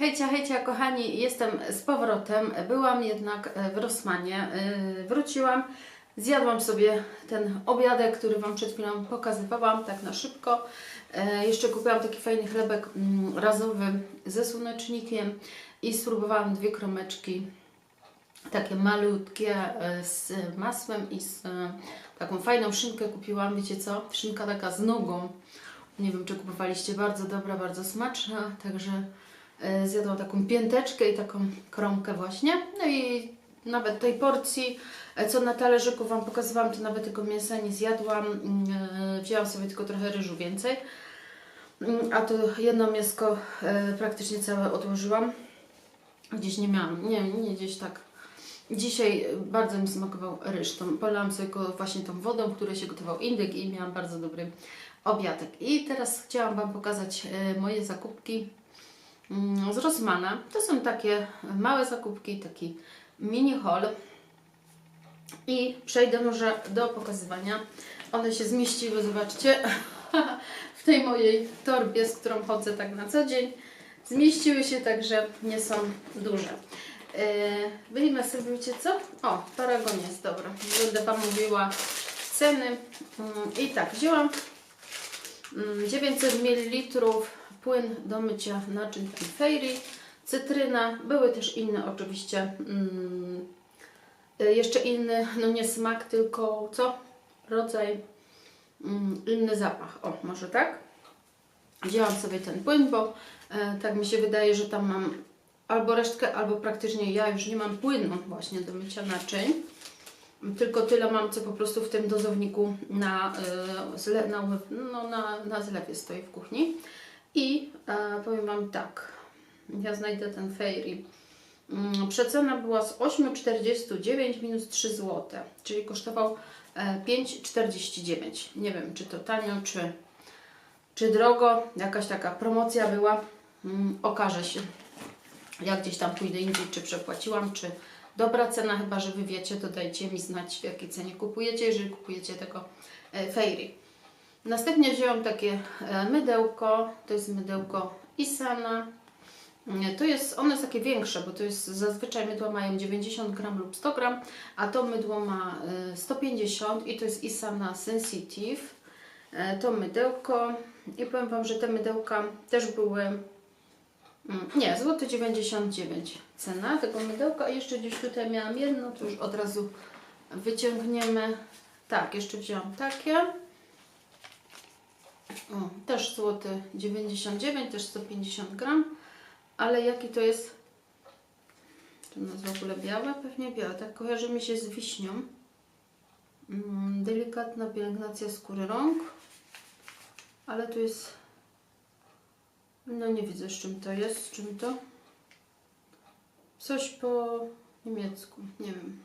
Hejcia, hejcia kochani, jestem z powrotem. Byłam jednak e, w Rosmanie. E, Wróciłam, zjadłam sobie ten obiadek, który Wam przed chwilą pokazywałam, tak na szybko. E, Jeszcze kupiłam taki fajny chlebek mm, razowy ze słonecznikiem i spróbowałam dwie kromeczki takie malutkie z masłem i z taką fajną szynkę kupiłam, wiecie co? Szynka taka z nogą. Nie wiem, czy kupowaliście, bardzo dobra, bardzo smaczna, także zjadłam taką pięteczkę i taką kromkę właśnie. No i nawet tej porcji, e, co na talerzyku Wam pokazywałam, to nawet tego mięsa nie zjadłam. Mm, e, Wzięłam sobie tylko trochę ryżu więcej. Mm, A to jedno mięsko e, praktycznie całe odłożyłam. Gdzieś nie miałam, nie, nie gdzieś tak. Dzisiaj bardzo mi smakował ryż. To polałam sobie go właśnie tą wodą, w której się gotował indyk i miałam bardzo dobry obiadek. I teraz chciałam Wam pokazać e, moje zakupki z Rossmana. To są takie małe zakupki, taki mini haul. I przejdę może do pokazywania. One się zmieściły, zobaczcie, w tej mojej torbie, z którą chodzę tak na co dzień. Zmieściły się, także nie są duże. Wyjmę sobie, wiecie co? O, paragon jest, dobra. Będę Wam mówiła ceny. Mm, I tak, wzięłam mm, 900 ml płyn do mycia naczyń Fairy, cytryna, były też inne oczywiście. Mm, y, jeszcze inny, no nie smak, tylko co? Rodzaj, mm, inny zapach. O, może tak? Wzięłam sobie ten płyn, bo e, tak mi się wydaje, że tam mam albo resztkę, albo praktycznie ja już nie mam płynu właśnie do mycia naczyń. Tylko tyle mam, co po prostu w tym dozowniku na, e, na, no, na, na zlewie stoi w kuchni. I e, powiem Wam tak, ja znajdę ten Fairy. Mm, Przecena była z 8,49 minus 3 zł, czyli kosztował e, 5,49. Nie wiem, czy to tanio, czy, czy drogo. Jakaś taka promocja była. Mm, Okaże się. Ja gdzieś tam pójdę indziej, czy przepłaciłam, czy dobra cena, chyba że Wy wiecie, to dajcie mi znać, w jakiej cenie kupujecie, jeżeli kupujecie tego e, Fairy. Następnie wzięłam takie e, mydełko, to jest mydełko Isana. Nie, To jest, one jest takie większe, bo to jest zazwyczaj mydła mają 90 gram lub 100 gram, a to mydło ma e, 150 i to jest Isana Sensitive. E, To mydełko i powiem Wam, że te mydełka też były Mm, Nie, złoty 99 cena tego mydełka. I jeszcze gdzieś tutaj miałam jedno, to już od razu wyciągniemy. Tak, jeszcze wzięłam takie. O, też złoty 99, też 150 gram. Ale jaki to jest? To jest w ogóle białe? Pewnie białe. Tak kojarzy mi się z wiśnią. Mm, delikatna pielęgnacja skóry rąk. Ale tu jest no nie widzę z czym to jest, z czym to. Coś po niemiecku, nie wiem.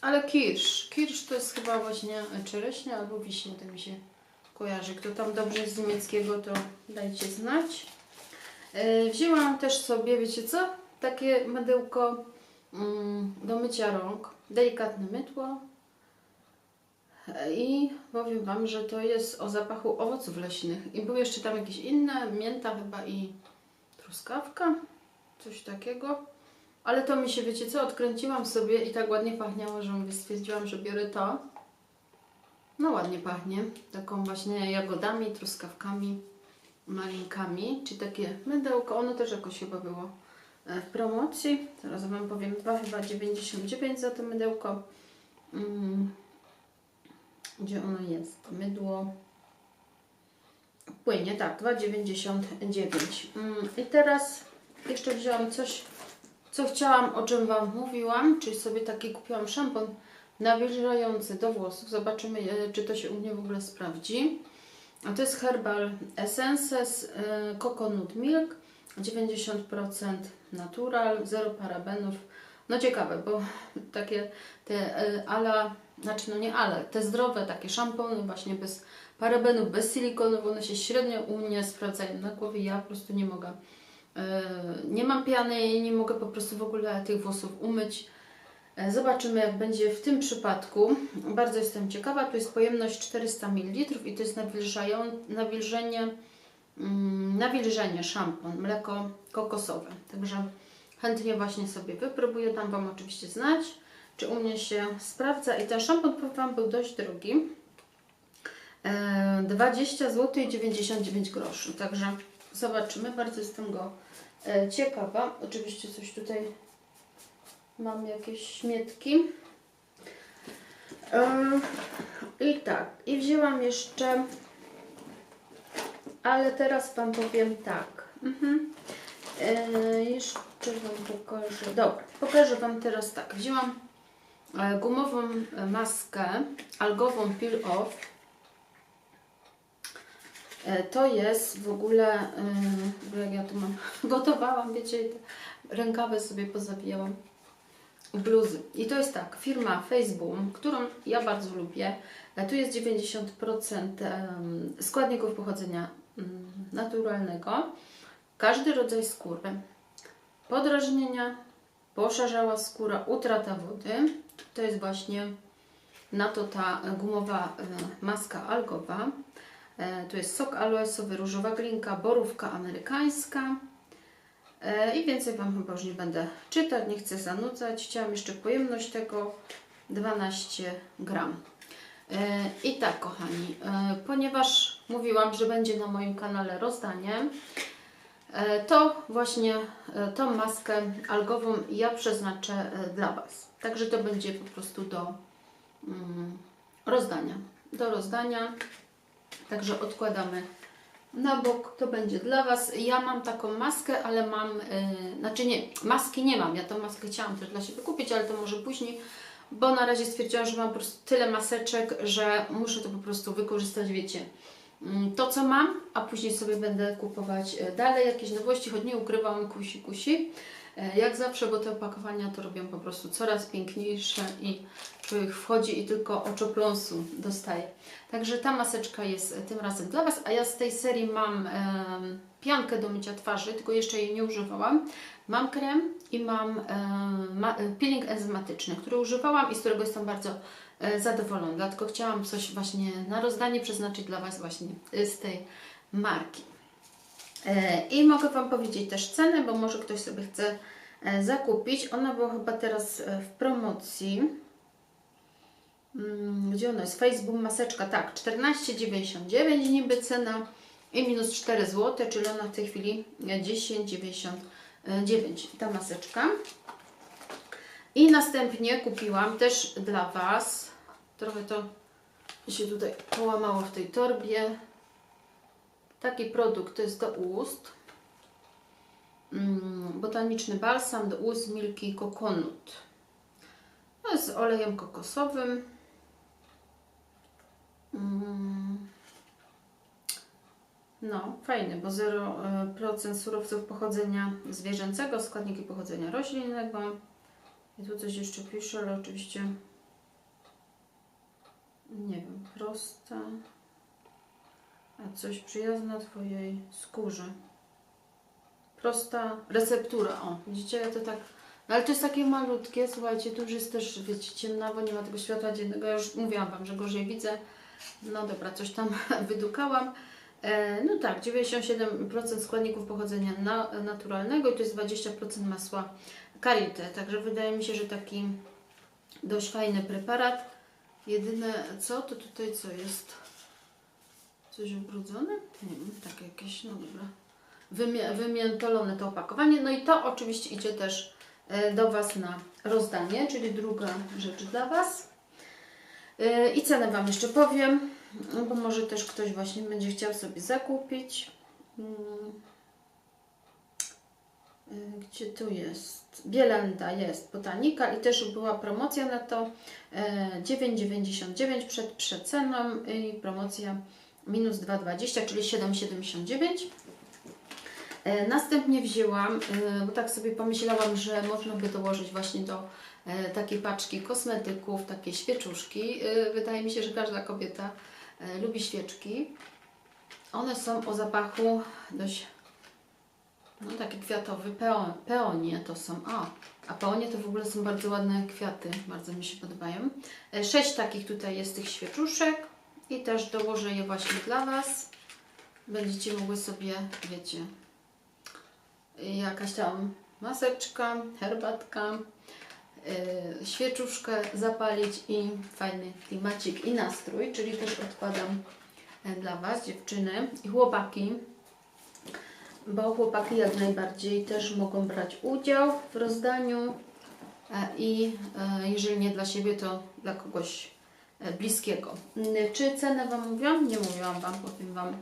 Ale kirsz. Kirsz to jest chyba właśnie czereśnia albo wiśnie, to mi się kojarzy. Kto tam dobrze z niemieckiego, to dajcie znać. E, wzięłam też sobie, wiecie co? Takie mydełko mm, do mycia rąk. Delikatne mydło. I powiem Wam, że to jest o zapachu owoców leśnych. I były jeszcze tam jakieś inne, mięta chyba i truskawka, coś takiego. Ale to mi się, wiecie co, odkręciłam sobie i tak ładnie pachniało, że stwierdziłam, że biorę to. No ładnie pachnie, taką właśnie jagodami, truskawkami, malinkami, czy takie mydełko. Ono też jakoś chyba było e, w promocji. Zaraz Wam powiem, dwa chyba 99 za to mydełko. Mm. Gdzie ono jest? Mydło. Płynie, tak, 2,99. Mm, I teraz jeszcze wzięłam coś, co chciałam, o czym Wam mówiłam, czyli sobie taki kupiłam szampon nawilżający do włosów. Zobaczymy, e, czy to się u mnie w ogóle sprawdzi. A to jest Herbal Essences e, Coconut Milk 90% natural, zero parabenów. No ciekawe, bo takie te e, ala, znaczy no nie ale, te zdrowe takie szampony właśnie bez parabenów, bez silikonów, one się średnio u mnie sprawdzają na głowie. Ja po prostu nie mogę. Nie mam piany i nie mogę po prostu w ogóle tych włosów umyć. E, Zobaczymy jak będzie w tym przypadku. Bardzo jestem ciekawa. Tu jest pojemność 400 ml i to jest nawilżenie mm, nawilżenie, szampon, mleko kokosowe. Także chętnie właśnie sobie wypróbuję, dam Wam oczywiście znać, czy u mnie się sprawdza. I ten szampon, powiem Wam, był dość drogi. E, 20 zł i 99 groszy. Także zobaczymy. Bardzo jestem go e, ciekawa. Oczywiście coś tutaj mam jakieś śmietki. I tak, i wzięłam jeszcze, ale teraz Wam powiem tak. Mhm. E, jeszcze Wam pokażę. Dobra, pokażę Wam teraz tak. Wzięłam e, gumową e, maskę algową peel off. To jest w ogóle, jak ja tu mam, gotowałam, wiecie, rękawy sobie pozabijałam bluzy. I to jest tak, firma Faceboom, którą ja bardzo lubię. E, Tu jest 90% em, składników pochodzenia mm, naturalnego. Każdy rodzaj skóry. Podrażnienia, poszarzała skóra, utrata wody. To jest właśnie na to ta gumowa e, maska algowa. E, Tu jest sok aloesowy, różowa glinka, borówka amerykańska. E, I więcej Wam chyba już nie będę czytać, nie chcę zanudzać. Chciałam jeszcze pojemność tego 12 gram. E, I tak, kochani, e, ponieważ mówiłam, że będzie na moim kanale rozdanie, to właśnie tą maskę algową ja przeznaczę dla Was. Także to będzie po prostu do mm, rozdania. Do rozdania. Także odkładamy na bok, to będzie dla Was. Ja mam taką maskę, ale mam, yy, znaczy nie, maski nie mam. Ja tą maskę chciałam też dla siebie kupić, ale to może później, bo na razie stwierdziłam, że mam po prostu tyle maseczek, że muszę to po prostu wykorzystać, wiecie, mm, to co mam, a później sobie będę kupować e, dalej jakieś nowości, choć nie ukrywam, kusi, kusi. E, Jak zawsze, bo te opakowania to robią po prostu coraz piękniejsze i człowiek wchodzi i tylko oczopląsu dostaje. Także ta maseczka jest e, tym razem dla Was, a ja z tej serii mam em, piankę do mycia twarzy, tylko jeszcze jej nie używałam. Mam krem i mam em, ma, e, peeling enzymatyczny, który używałam i z którego jestem bardzo e, zadowolona. Dlatego chciałam coś właśnie na rozdanie przeznaczyć dla Was właśnie e, z tej marki. E, I mogę Wam powiedzieć też cenę, bo może ktoś sobie chce e, zakupić. Ona była chyba teraz e, w promocji. Mm, Gdzie ona jest? Facebook maseczka, tak, 14,99 niby cena i minus 4 zł, czyli ona w tej chwili e, 10,99 ta maseczka. I następnie kupiłam też dla Was, trochę to się tutaj połamało w tej torbie, taki produkt, to jest do ust. Mm, Botaniczny balsam do ust Milky Coconut. Jest z olejem kokosowym. Mm. No, fajny, bo 0% surowców pochodzenia zwierzęcego, składniki pochodzenia roślinnego. I tu coś jeszcze pisze, ale oczywiście nie wiem, prosta, a coś przyjazna Twojej skórze. Prosta receptura, o, widzicie, to tak, no ale to jest takie malutkie, słuchajcie, tu już jest też, wiecie, ciemnawo, nie ma tego światła dziennego, ja już mówiłam Wam, że gorzej widzę, no dobra, coś tam wydukałam. E, no tak, 97% składników pochodzenia na, naturalnego i to jest 20% masła karity. Także wydaje mi się, że taki dość fajny preparat. Jedyne co, to tutaj co jest? Coś ubrudzone? Nie wiem, takie jakieś, no dobra. Wymie, wymiętolone to opakowanie. No i to oczywiście idzie też e, do Was na rozdanie, czyli druga rzecz dla Was. E, I cenę Wam jeszcze powiem, bo może też ktoś właśnie będzie chciał sobie zakupić. Mm. Y, Gdzie tu jest? Bielenda jest, botanika i też była promocja na to e, 9,99 przed przeceną i promocja minus 2,20, czyli 7,79. E, Następnie wzięłam, e, bo tak sobie pomyślałam, że można by dołożyć właśnie do e, takiej paczki kosmetyków, takie świeczuszki. Wydaje mi się, że każda kobieta lubi świeczki. One są o zapachu dość no taki kwiatowy, peon, peonie to są. A, a peonie to w ogóle są bardzo ładne kwiaty, bardzo mi się podobają. Sześć takich tutaj jest tych świeczuszek i też dołożę je właśnie dla Was. będziecie mogły sobie, wiecie, jakaś tam maseczka, herbatka, yy, świeczuszkę zapalić i fajny klimacik i nastrój, czyli też odkładam e, dla Was, dziewczyny i chłopaki, bo chłopaki jak najbardziej też mogą brać udział w rozdaniu e, i e, jeżeli nie dla siebie, to dla kogoś bliskiego. Mm, Czy cenę Wam mówiłam? Nie mówiłam Wam, powiem Wam.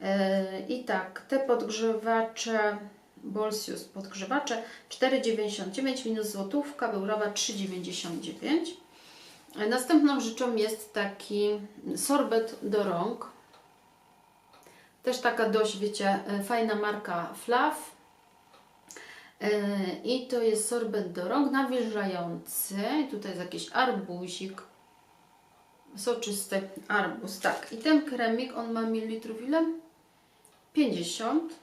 E, I tak, te podgrzewacze Bolsius podgrzewacze 4,99 minus złotówka, był rabat 3,99. E, Następną rzeczą jest taki sorbet do rąk. Też taka dość, wiecie, e, fajna marka. E, I to jest sorbet do rąk nawilżający. Tutaj jest jakiś arbuzik. Soczysty arbuz, tak. I ten kremik, on ma mililitrów ile? 50.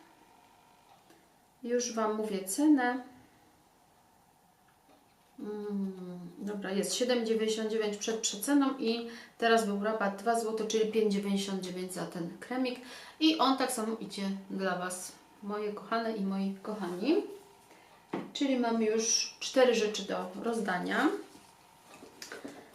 Już Wam mówię cenę. Mm, dobra, jest 7,99 przed przeceną i teraz był rabat 2 zł, czyli 5,99 za ten kremik. I on tak samo idzie dla Was, moje kochane i moi kochani. Czyli mamy już cztery rzeczy do rozdania.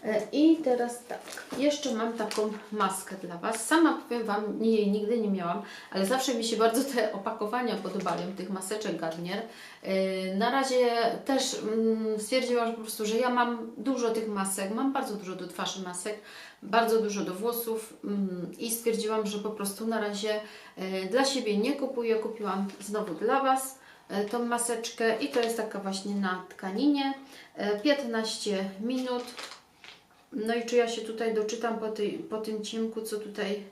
E, I teraz tak, jeszcze mam taką maskę dla Was. Sama powiem Wam, jej nigdy nie miałam, ale zawsze mi się bardzo te opakowania podobają, tych maseczek Garnier. E, Na razie też mm, stwierdziłam, że po prostu, że ja mam dużo tych masek, mam bardzo dużo do twarzy masek, bardzo dużo do włosów mm, i stwierdziłam, że po prostu na razie e, dla siebie nie kupuję, kupiłam znowu dla Was tą maseczkę i to jest taka właśnie na tkaninie, e, 15 minut. No i czy ja się tutaj doczytam po, tej, po tym ciemku, co tutaj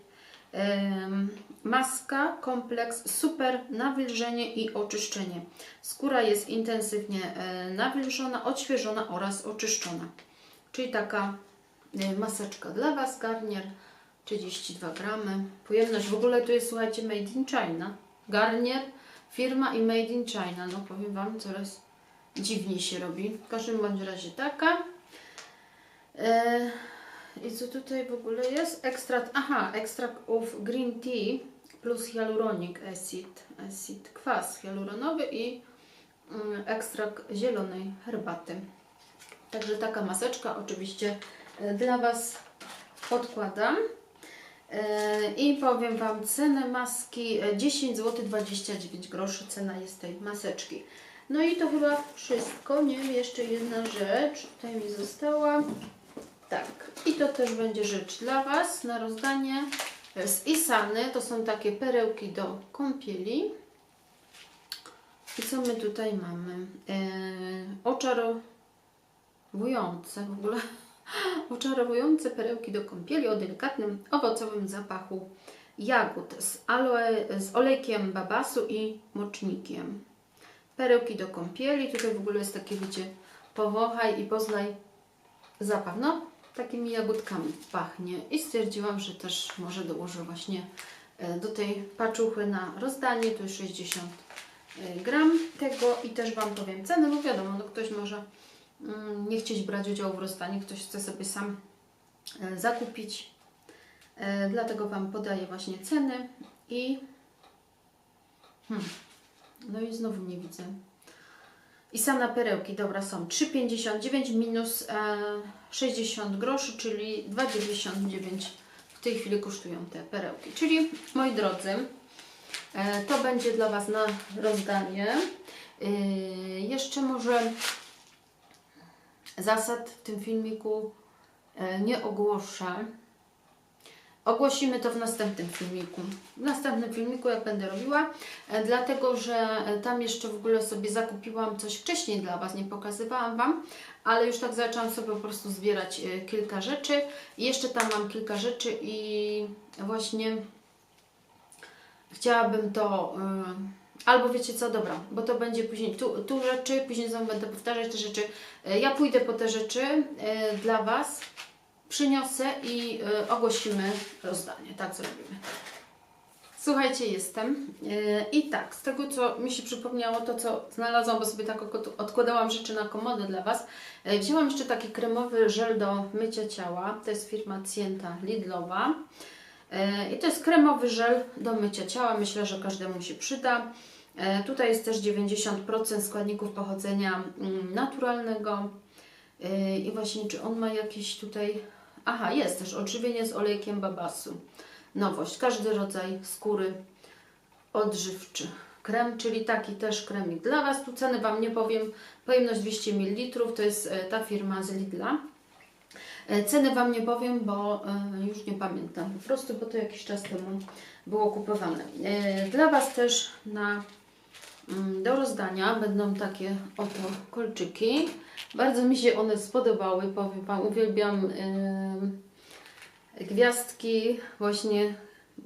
maska, kompleks, super nawilżenie i oczyszczenie. Skóra jest intensywnie e, nawilżona, odświeżona oraz oczyszczona. Czyli taka e, maseczka dla Was, Garnier, 32 gramy. Pojemność w ogóle tu jest, słuchajcie, made in China. Garnier, firma i made in China. No powiem Wam, coraz dziwniej się robi. W każdym bądź razie taka. E, I co tutaj w ogóle jest? Ekstrakt, aha, ekstrakt of green tea plus hyaluronic acid, acid kwas hialuronowy i mm, ekstrakt zielonej herbaty. Także taka maseczka oczywiście e, dla Was podkładam. E, I powiem Wam cenę maski e, 10 zł 29 groszy cena jest tej maseczki. No i to chyba wszystko. Nie wiem, jeszcze jedna rzecz tutaj mi została. Tak, i to też będzie rzecz dla Was na rozdanie z Isany. To są takie perełki do kąpieli. I co my tutaj mamy? Eee, oczarowujące w ogóle oczarowujące perełki do kąpieli o delikatnym owocowym zapachu jagód z, aloe, z olejkiem babasu i mocznikiem. Perełki do kąpieli. Tutaj w ogóle jest takie, wiecie, powąchaj i poznaj zapach. No, takimi jagódkami pachnie. I stwierdziłam, że też może dołożę właśnie e, do tej paczuchy na rozdanie. Tu jest 60 e, gram tego i też Wam powiem cenę, bo wiadomo, no ktoś może mm, nie chcieć brać udziału w rozdaniu, ktoś chce sobie sam e, zakupić. Dlatego Wam podaję właśnie ceny i hmm, no i znowu nie widzę. I sana perełki, dobra, są 3,59 minus e, 60 groszy, czyli 2,99 w tej chwili kosztują te perełki. Czyli, moi drodzy, e, to będzie dla Was na rozdanie. E, jeszcze może zasad w tym filmiku e, nie ogłoszę. Ogłosimy to w następnym filmiku. W następnym filmiku, jak będę robiła, e, dlatego że e, tam jeszcze w ogóle sobie zakupiłam coś wcześniej dla Was, nie pokazywałam Wam, ale już tak zaczęłam sobie po prostu zbierać e, kilka rzeczy. I jeszcze tam mam kilka rzeczy i właśnie chciałabym to. Albo wiecie co, dobra, bo to będzie później tu, tu rzeczy, później znowu będę powtarzać te rzeczy. Ja pójdę po te rzeczy dla Was przyniosę i y, ogłosimy rozdanie. Tak zrobimy. Słuchajcie, jestem. Y, I tak, z tego co mi się przypomniało, to co znalazłam, bo sobie tak odkładałam rzeczy na komodę dla Was, y, wzięłam jeszcze taki kremowy żel do mycia ciała. To jest firma Cienta Lidlowa. E, I to jest kremowy żel do mycia ciała. Myślę, że każdemu się przyda. E, Tutaj jest też 90% składników pochodzenia mm, naturalnego. E, I właśnie, czy on ma jakieś tutaj. Aha, jest też odżywienie z olejkiem babasu. Nowość. Każdy rodzaj skóry odżywczy. Krem, czyli taki też kremik dla Was. Tu ceny Wam nie powiem. Pojemność 200 ml to jest e, ta firma z Lidla. E, Ceny Wam nie powiem, bo e, już nie pamiętam. Po prostu, bo to jakiś czas temu było kupowane. Dla Was też na mm, do rozdania będą takie oto kolczyki. Bardzo mi się one spodobały, powiem Wam, uwielbiam em, gwiazdki, właśnie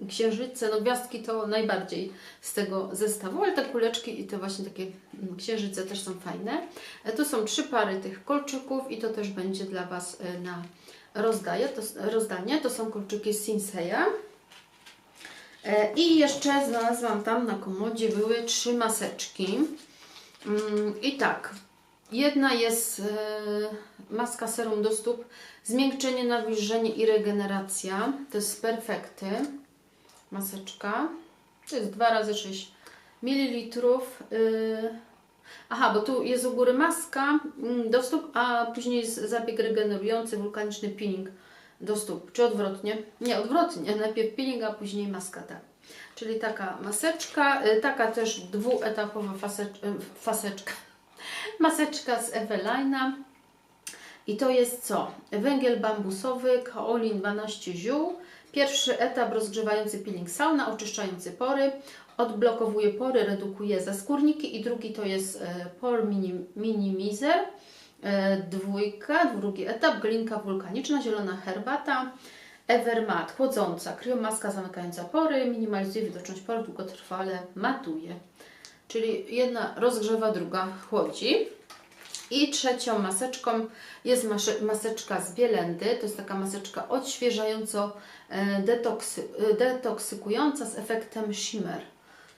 księżyce, no gwiazdki to najbardziej z tego zestawu, ale te kuleczki i te właśnie takie mm, księżyce też są fajne. E, Tu są trzy pary tych kolczyków i to też będzie dla Was e, na rozdaje, to, rozdanie. To są kolczyki Sinseya. E, I jeszcze znalazłam tam na komodzie były trzy maseczki. Mm, I tak, jedna jest e, maska serum do stóp, zmiękczenie, nawilżenie i regeneracja. To jest Perfekty. Maseczka. To jest 2 razy 6 ml. Aha, bo tu jest u góry maska mm, do stóp, a później jest zabieg regenerujący, wulkaniczny peeling do stóp. Czy odwrotnie? Nie, odwrotnie. Najpierw peeling, a później maska, tak. Czyli taka maseczka, y, taka też dwuetapowa y, faseczka, maseczka z Evelina. I to jest co? Węgiel bambusowy, kaolin 12 ziół. Pierwszy etap rozgrzewający peeling sauna, oczyszczający pory, odblokowuje pory, redukuje zaskórniki i drugi to jest e, minim, minimizer. E, Dwójka, drugi etap, glinka wulkaniczna, zielona herbata, Evermat, chłodząca, kryomaska zamykająca pory, minimalizuje widoczność por, długotrwale matuje. Czyli jedna rozgrzewa, druga chłodzi. I trzecią maseczką jest maseczka z Bielendy. To jest taka maseczka odświeżająco e, detoksy, e, detoksykująca z efektem shimmer.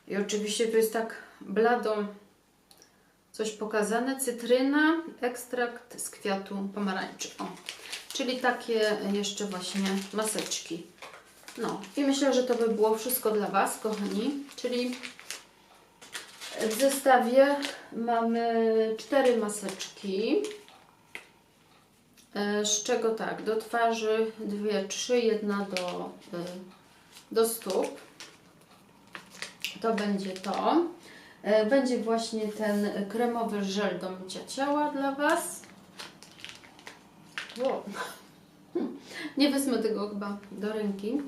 I oczywiście tu jest tak blado coś pokazane. Cytryna, ekstrakt z kwiatu pomarańczy. O. Czyli takie jeszcze właśnie maseczki. No i myślę, że to by było wszystko dla Was, kochani. Czyli w zestawie mamy cztery maseczki, e, z czego tak, do twarzy dwie, trzy, jedna do, e, do stóp. To będzie to. E, Będzie właśnie ten kremowy żel do mycia ciała dla Was. Wow. Nie wezmę tego chyba do ręki.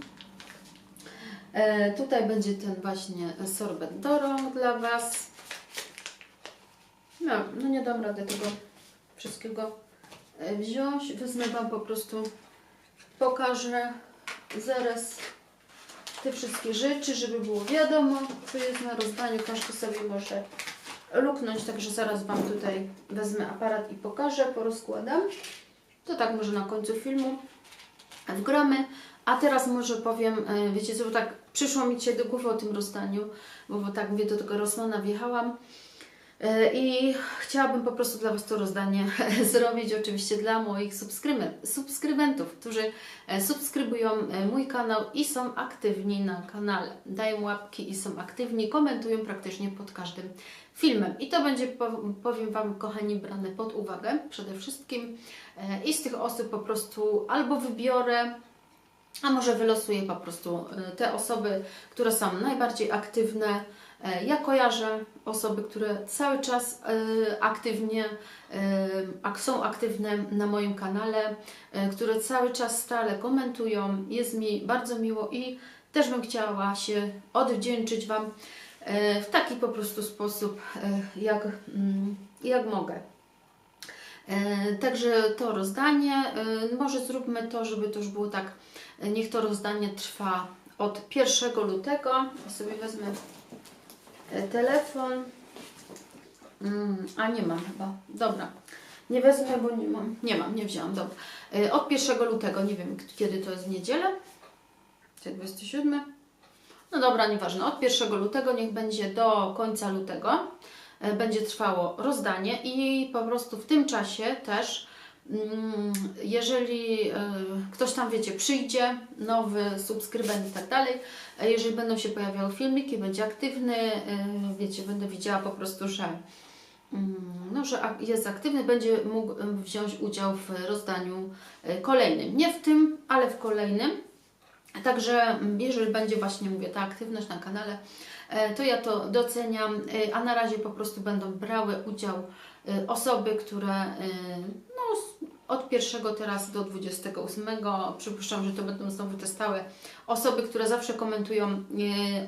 E, tutaj będzie ten właśnie sorbet do rąk dla Was. No, no nie dam rady tego wszystkiego e, wziąć. Wezmę Wam po prostu, pokażę zaraz te wszystkie rzeczy, żeby było wiadomo, co jest na rozdaniu. Każdy sobie może luknąć, także zaraz Wam tutaj wezmę aparat i pokażę, porozkładam. To tak może na końcu filmu wgramy. A teraz może powiem, e, wiecie co, tak przyszło mi dzisiaj do głowy o tym rozdaniu, bo, bo tak mówię, do tego Rosmana wjechałam. E, I chciałabym po prostu dla Was to rozdanie zrobić, oczywiście dla moich subskryben- subskrybentów, którzy e, subskrybują e, mój kanał i są aktywni na kanale. Dają łapki i są aktywni, komentują praktycznie pod każdym filmem. I to będzie, po- powiem Wam, kochani, brane pod uwagę przede wszystkim. I z tych osób po prostu albo wybiorę a może wylosuję po prostu y, te osoby, które są najbardziej aktywne. E, Ja kojarzę osoby, które cały czas y, aktywnie y, są aktywne na moim kanale, które cały czas stale komentują. Jest mi bardzo miło i też bym chciała się odwdzięczyć Wam w taki po prostu sposób, jak, mm, jak mogę. E, Także to rozdanie, e, może zróbmy to, żeby to już było tak, niech to rozdanie trwa od 1 lutego. Ja sobie wezmę e, telefon. Mm, a nie mam chyba. Dobra. Nie wezmę, bo nie mam. Nie mam, nie wzięłam. Dobra. E, Od 1 lutego, nie wiem kiedy to jest w niedzielę. Czy 27? No dobra, nieważne. Od 1 lutego niech będzie do końca lutego e, będzie trwało rozdanie i po prostu w tym czasie też Jeżeli e, ktoś tam, wiecie, przyjdzie, nowy subskrybent i tak dalej, e, jeżeli będą się pojawiały filmiki, będzie aktywny, e, wiecie, będę widziała po prostu, że, mm, no, że jest aktywny, będzie mógł wziąć udział w rozdaniu kolejnym. Nie w tym, ale w kolejnym. Także mm, jeżeli będzie właśnie, mówię, ta aktywność na kanale, to ja to doceniam, a na razie po prostu będą brały udział osoby, które no, od pierwszego teraz do 28, przypuszczam, że to będą znowu te stałe osoby, które zawsze komentują,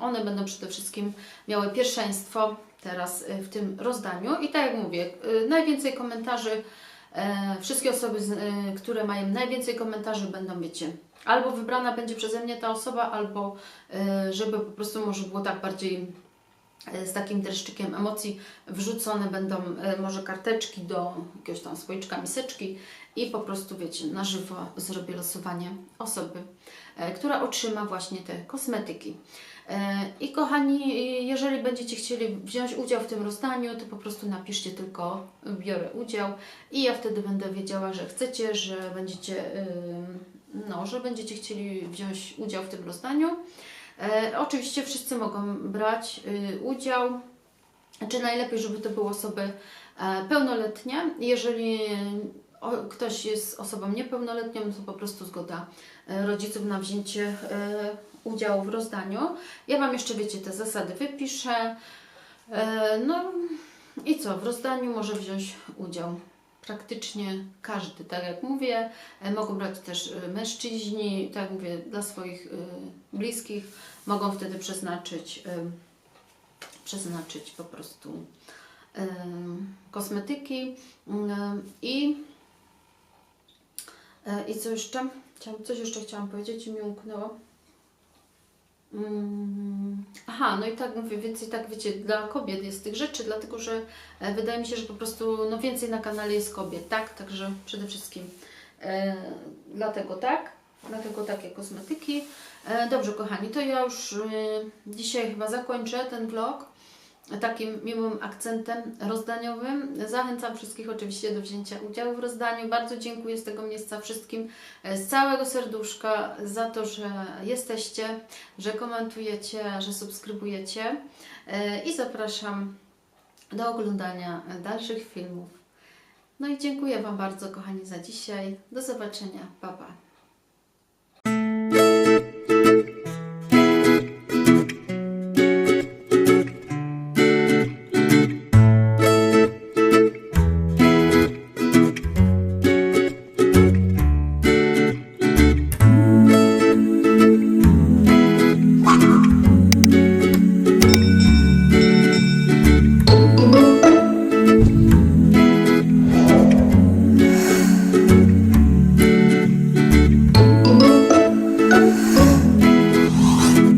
one będą przede wszystkim miały pierwszeństwo teraz e, w tym rozdaniu. I tak jak mówię, e, najwięcej komentarzy E, wszystkie osoby, e, które mają najwięcej komentarzy, będą, wiecie, albo wybrana będzie przeze mnie ta osoba, albo żeby po prostu może było tak bardziej z takim dreszczykiem emocji wrzucone będą e, może karteczki do jakiegoś tam słoiczka, miseczki i po prostu, wiecie, na żywo zrobię losowanie osoby, e, która otrzyma właśnie te kosmetyki. E, I kochani, jeżeli będziecie chcieli wziąć udział w tym rozdaniu, to po prostu napiszcie tylko biorę udział i ja wtedy będę wiedziała, że chcecie, że będziecie, no, że będziecie chcieli wziąć udział w tym rozdaniu. E, oczywiście wszyscy mogą brać y, udział, czy najlepiej, żeby to były osoby e, pełnoletnie. Jeżeli ktoś jest osobą niepełnoletnią, to po prostu zgoda e, rodziców na wzięcie udziału w rozdaniu. Ja Wam jeszcze, wiecie, te zasady wypiszę. No i co, w rozdaniu może wziąć udział praktycznie każdy, tak jak mówię. E, Mogą brać też e, mężczyźni, tak jak mówię, dla swoich e, bliskich. Mogą wtedy przeznaczyć, przeznaczyć po prostu kosmetyki Mm, i i co jeszcze? Chciałam, coś jeszcze chciałam powiedzieć i mi umknęło. Mm, Aha, no i tak mówię, więcej tak wiecie, dla kobiet jest tych rzeczy, dlatego że e, wydaje mi się, że po prostu no więcej na kanale jest kobiet, tak? Także przede wszystkim e, dlatego tak, dlatego takie kosmetyki. E, dobrze, kochani, to ja już e, dzisiaj chyba zakończę ten vlog takim miłym akcentem rozdaniowym. Zachęcam wszystkich oczywiście do wzięcia udziału w rozdaniu. Bardzo dziękuję z tego miejsca wszystkim e, z całego serduszka za to, że jesteście, że komentujecie, że subskrybujecie E, i zapraszam do oglądania dalszych filmów. No i dziękuję Wam bardzo, kochani, za dzisiaj. Do zobaczenia. Pa, pa.